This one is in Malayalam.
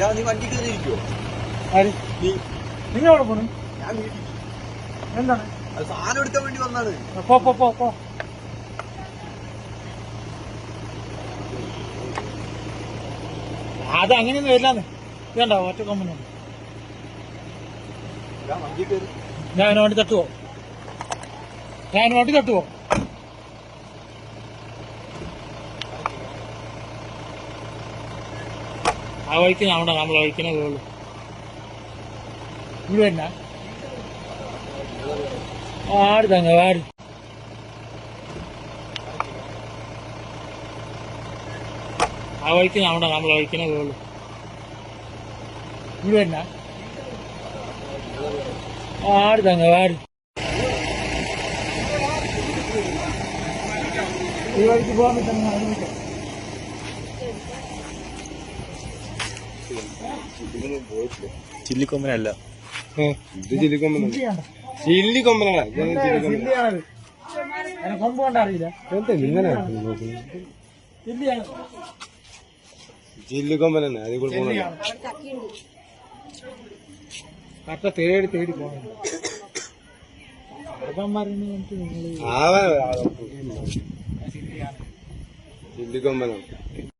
ഞാൻ നീ വണ്ടി കയറിയിരിക്കോ ആര്? നീ. നിങ്ങൾ എവിടെ പോണു? ഞാൻ വീട്ടിൽ എന്താണ്? അത് സാധനം എടുക്കാൻ വേണ്ടി വന്നാണ്. പോ പോ പോ പോ. അത് അങ്ങനെയൊന്നും വരില്ലാന്ന്. വേണ്ട ഒറ്റ കൊമ്പനുണ്ട് ഞാൻ വണ്ടി കയറി. ഞാൻ വണ്ടി തട്ടുവോ? ഞാൻ വണ്ടി തട്ടുവോ? அவன் வைக்கணும் அவனை நம்மளை வைக்கணும் எவ்வளோ இவ்வளோ என்ன? ஆடுதாங்க வாரு அவன் வைக்கணும் அவனை நம்மளை வைக்கணும் எவ்வளோ இவ்வளோ என்ன? ஆடுதாங்க வாரு இது வரைக்கும் போகாம தண்ணி ചില്ലിക്കൊമ്പനല്ല ഇത് ചില്ലിക്കൊമ്പനാണ് ചില്ലിയാണ്. ചില്ലിക്കൊമ്പനാണ് കൊമ്പ് കൊണ്ട് അറിയില്ല എന്താ ഇങ്ങനെ ചില്ലിയാണ് ചില്ലിക്കൊമ്പനാണ് അതിൽ കൂടെ പോകണം ചില്ലിയാണ് കറക്റ്റ് തേടി തേടി പോകണം ചില്ലിക്കൊമ്പനാണ്